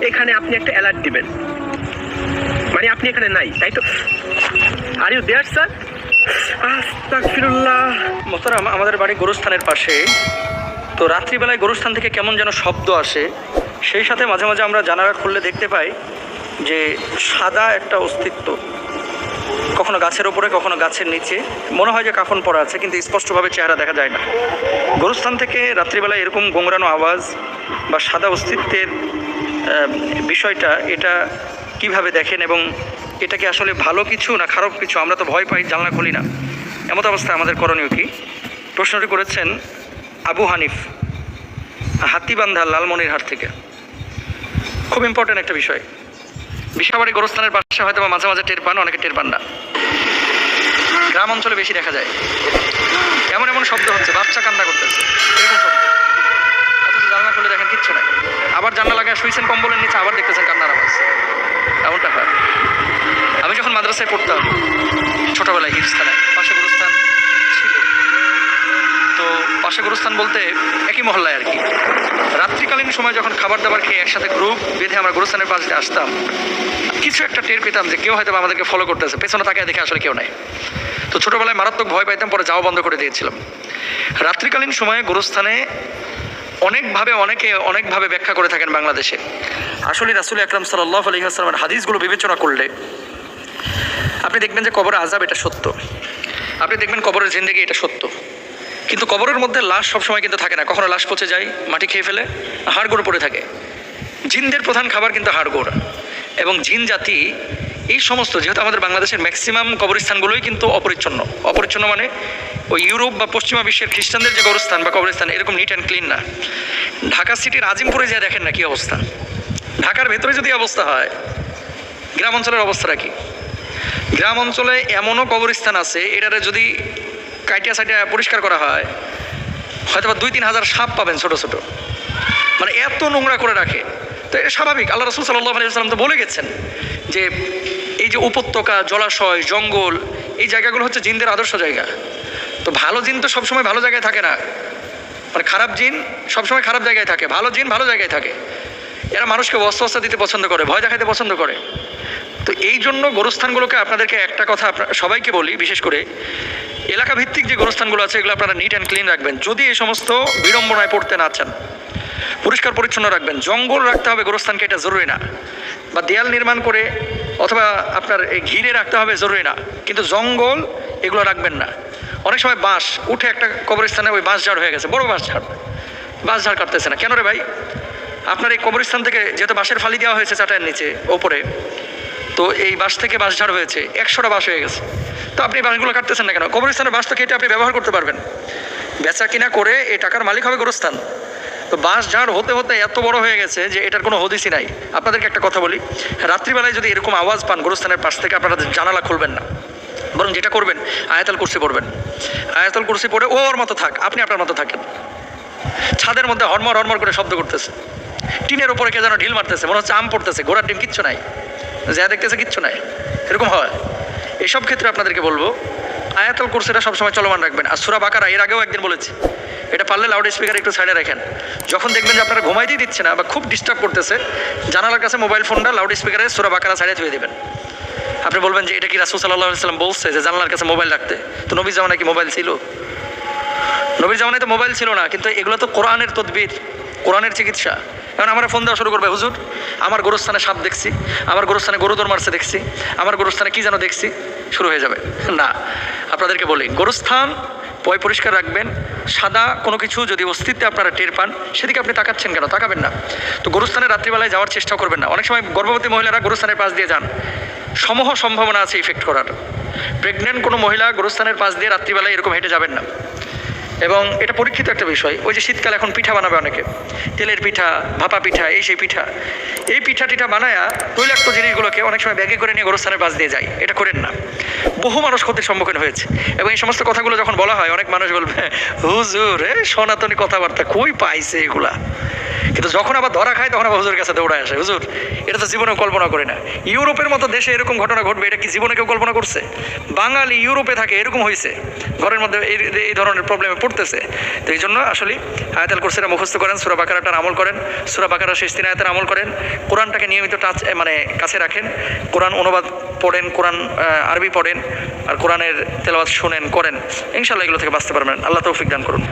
এখানে আপনি একটা অ্যালার্ট দিবেন। মানে আপনি এখানে নাই, তাই তো? আর ইউ দেয়ার স্যার আস্তাগফিরুল্লাহ। মোহতারাম, আমাদের বাড়ি গোরস্থানের পাশে। তো রাত্রিবেলায় গোরস্থান থেকে কেমন যেন শব্দ আসে। সেই সাথে মাঝে মাঝে আমরা জানালা খুললে দেখতে পাই যে সাদা একটা অস্তিত্ব। কখনো গাছের ওপরে কখনো গাছের নিচে। মনে হয় যে কাফন পরা আছে, কিন্তু স্পষ্টভাবে চেহারা দেখা যায় না। গোরস্থান থেকে রাত্রিবেলায় এরকম গোংরানো আওয়াজ বা সাদা অস্তিত্বের বিষয়টা, এটা কীভাবে দেখেন এবং এটা কি আসলে ভালো কিছু না খারাপ কিছু? আমরা তো ভয় পাই, জানলা খুলি না। এমত অবস্থায় আমাদের করণীয় কি? প্রশ্নটি করেছেন আবু হানিফ, হাতিবান্ধা, লালমনিরহাট থেকে। খুব ইম্পর্ট্যান্ট একটা বিষয়। বিশাবাড়ি গোরস্থানের পাশে হয়তো বা মাঝে মাঝে টের পান, অনেকে টের পান না। গ্রাম অঞ্চলে বেশি দেখা যায়। এমন এমন শব্দ হচ্ছে, বাচ্চা কান্না করতেছে, এরকম শব্দ অথচ জানলা খুলে দেখেন কিচ্ছু নাই আবার জানলা লাগায় শুয়েছেন কম্বলের নিচে, আবার দেখতেছেন কান্নার আওয়াজ। এমনটা হয়। আমি যখন মাদ্রাসায় পড়তাম, ছোটবেলায় হিরস্থানায় পাশে গুরুস্থান ছিল। তো পাশে গুরুস্থান বলতে একই মহল্লায় আর কি। রাত্রিকালীন সময় যখন খাবার দাবার খেয়ে একসাথে গ্রুপ বেঁধে আমরা গুরুস্থানের পাশে আসতাম, কিছু একটা টের পেতাম যে কেউ হয়তো আমাদেরকে ফলো করতেছে, পেছনে তাকায় দেখে আসলে কেউ নাই। তো ছোটবেলায় মারাত্মক ভয় পাইতাম, পরে যাওয়া বন্ধ করে দিয়েছিলাম। রাত্রিকালীন সময়ে গুরুস্থানে অনেকভাবে অনেকে অনেকভাবে ব্যাখ্যা করে থাকেন বাংলাদেশে। আসলে রাসুল আকরাম সাল্লাহ আলী আসলামের হাদিসগুলো বিবেচনা করলে আপনি দেখবেন যে কবর আজাব এটা সত্য। আপনি দেখবেন কবরের জিন্দেগি এটা সত্য। কিন্তু কবরের মধ্যে লাশ সবসময় কিন্তু থাকে না। কখনো লাশ পচে যায়, মাটি খেয়ে ফেলে, হাড়গোড় পড়ে থাকে। জিনদের প্রধান খাবার কিন্তু হাড়গোড়। এবং জিন জাতি এই সমস্ত, যেহেতু আমাদের বাংলাদেশের ম্যাক্সিমাম কবরস্থানগুলোই কিন্তু অপরিচ্ছন্ন। অপরিচ্ছন্ন মানে ওই ইউরোপ বা পশ্চিমা বিশ্বের খ্রিস্টানদের যে কবরস্থান বা কবরস্থান, এরকম নিট অ্যান্ড ক্লিন না। ঢাকা সিটির আজিমপুরে যা দেখেন না কি অবস্থা। ঢাকার ভেতরে যদি অবস্থা হয়, গ্রাম অঞ্চলের অবস্থাটা কি? গ্রাম অঞ্চলে এমনও কবরস্থান আছে, এটারে যদি কাইটিয়া সাইটিয়া পরিষ্কার করা হয় হয়তো দুই তিন হাজার সাপ পাবেন ছোট ছোট। মানে এত নোংরা করে রাখে। তো এটা স্বাভাবিক। আল্লাহ রসুল সাল্লাহ আলিয়াল্লাম তো বলে গেছেন যে এই যে উপত্যকা, জলাশয়, জঙ্গল, এই জায়গাগুলো হচ্ছে জিনদের আদর্শ জায়গা। তো ভালো জিন তো সবসময় ভালো জায়গায় থাকে না। মানে খারাপ জিন সবসময় খারাপ জায়গায় থাকে। ভালো জিন ভালো জায়গায় থাকে। এরা মানুষকে অস্বস্থ দিতে পছন্দ করে, ভয় দেখাতে পছন্দ করে। তো এই জন্য গোরস্থানগুলোকে আপনাদেরকে একটা কথা সবাইকে বলি, বিশেষ করে এলাকা ভিত্তিক যে গোরস্থানগুলো আছে, এগুলো আপনারা নিট অ্যান্ড ক্লিন রাখবেন। যদি এই সমস্ত বিড়ম্বনায় পড়তে না চান, পরিষ্কার পরিচ্ছন্ন রাখবেন। জঙ্গল রাখতে হবে গোরস্থানকে, এটা জরুরি না। বা দেয়াল নির্মাণ করে অথবা আপনার এই ঘিরে রাখতে হবে, জরুরি না। কিন্তু জঙ্গল, এগুলো রাখবেন না। অনেক সময় বাঁশ, উঠে একটা কবরস্থানে ওই বাঁশ ঝাড় হয়ে গেছে, বড় বাঁশ ঝাড়। বাঁশ ঝাড় কাটতেছে না। কেন রে ভাই? আপনার এই কবরস্থান থেকে যেহেতু বাঁশের ফালি দেওয়া হয়েছে চাটায়ের নিচে, ওপরে, তো এই বাঁশ থেকে বাঁশ ঝাড় হয়েছে, একশোটা বাঁশ হয়ে গেছে। তো আপনি বাঁশগুলো কাটতেছেন না কেন? কবরস্থানের বাঁশ তো কেটে আপনি ব্যবহার করতে পারবেন। বেচা কিনা করে এই টাকার মালিক হবে গোরস্থান। তো বাঁশ ঝাড় হতে হতে এত বড় হয়ে গেছে যে এটার কোনো হদিসই নাই। আপনাদেরকে একটা কথা বলি, রাত্রিবেলায় যদি এরকম আওয়াজ পান গোরস্থানের পাশ থেকে, আপনারা জানালা খুলবেন না। বরং যেটা করবেন, আয়াতাল কুরসি পড়বেন। আয়াতাল কুরসি পড়ে, ও, ওর মতো থাক, আপনি আপনার মতো থাকেন। ছাদের মধ্যে হরমর হরমর করে শব্দ করতেছে। টিনের উপরে কে যেন ঢিল মারতেছে, মনে হচ্ছে আম পড়তেছে, ঘোড়ার ডিম কিচ্ছু নাই। যা দেখতেছে কিচ্ছু নাই। এরকম হয়। এসব ক্ষেত্রে আপনাদেরকে বলব, আয়াতল কোর্সেটা সবসময় চলমান রাখবেন। আর সুরা বাকারা এর আগেও একদিন বলেছি এটা পারলে লাউড স্পিকার একটু সাইডে রাখেন। যখন দেখবেন যে আপনারা ঘুমাইতেই দিচ্ছে না বা খুব ডিস্টার্ব করতেছে, জানালার কাছে মোবাইল ফোনটা লাউড স্পিকারে সুরা বাকারা সাইডে ধুয়ে দেবেন। আপনি বলবেন যে, এটা কি রাসুল সাল্লাহ সাল্লাম বলছে যে, জানালার কাছে মোবাইল রাখতে? তো নবী জামানায় কি মোবাইল ছিল? নবীর জামানায় তো মোবাইল ছিল না, কিন্তু এগুলো তো কোরআনের তদবির, কোরআনের চিকিৎসা। এখন আমরা ফোন দেওয়া শুরু করবে, হুজুর, আমার গোরস্থানে সাপ দেখছি, আমার গোরস্থানে গরুদর মারছে দেখছি, আমার গোরস্থানে কি যেন দেখছি? শুরু হয়ে যাবে। না, আপনাদেরকে বলি, গোরস্থান পয় পরিষ্কার রাখবেন, সাদা কোনো কিছু যদি অস্তিত্বে আপনারা টের পান, সেদিকে আপনি তাকাচ্ছেন কেন? তাকাবেন না। তো গোরস্থানে রাত্রিবেলায় যাওয়ার চেষ্টা করবেন না। অনেক সময় গর্ভবতী মহিলারা গুরুস্থানের পাশ দিয়ে যান। সমূহ সম্ভাবনা আছে ইফেক্ট করার। প্রেগনেন্ট কোনো মহিলা গোরস্থানের পাশ দিয়ে রাত্রিবেলায় এরকম হেঁটে যাবেন না। এবং এটা পরীক্ষিত একটা বিষয়, ওই যে শীতকালে এখন পিঠা বানাবে অনেকে, তেলের পিঠা, ভাপা পিঠা, এই সেই পিঠা। এই পিঠা টিঠা বানায়া তৈলাক্ত জিনিসগুলোকে অনেক সময় ব্যাগে করে নিয়ে গোরস্থানের বাস দিয়ে যায়, এটা করেন না। বহু মানুষ ক্ষতির সম্মুখীন হয়েছে। এবং এই সমস্ত কথাগুলো যখন বলা হয়, অনেক মানুষ বলবে, হুজুর, এ সনাতনী কথাবার্তা কই পাইছে এগুলা? কিন্তু যখন আবার ধরা খায়, তখন আবার হুজুর কাছে দৌড়ায় আসে। হুজুর, এটা তো জীবনেও কল্পনা করি না। ইউরোপের মতো দেশে এরকম ঘটনা ঘটবে, এটা কি জীবনে কেউ কল্পনা করছে? বাঙালি ইউরোপে থাকে, এরকম হয়েছে ঘরের মধ্যে এই ধরনের প্রবলেমে পড়তেছে। তো এই জন্য আসলে আয়াতাল কোর্সেরা মুখস্থ করেন, সুরা বাকারাটার আমল করেন, সুরা বাকারা শেষ তিন আয়াতের আমল করেন। কোরআনটাকে নিয়মিত টাচ মানে কাছে রাখেন। কোরআন অনুবাদ পড়েন, কোরআন আরবি পড়েন, আর কোরআনের তেলাওয়াত শোনেন, করেন। ইনশাল্লাহ এগুলো থেকে বাঁচতে পারবেন। আল্লাহ তৌফিক দান করুন।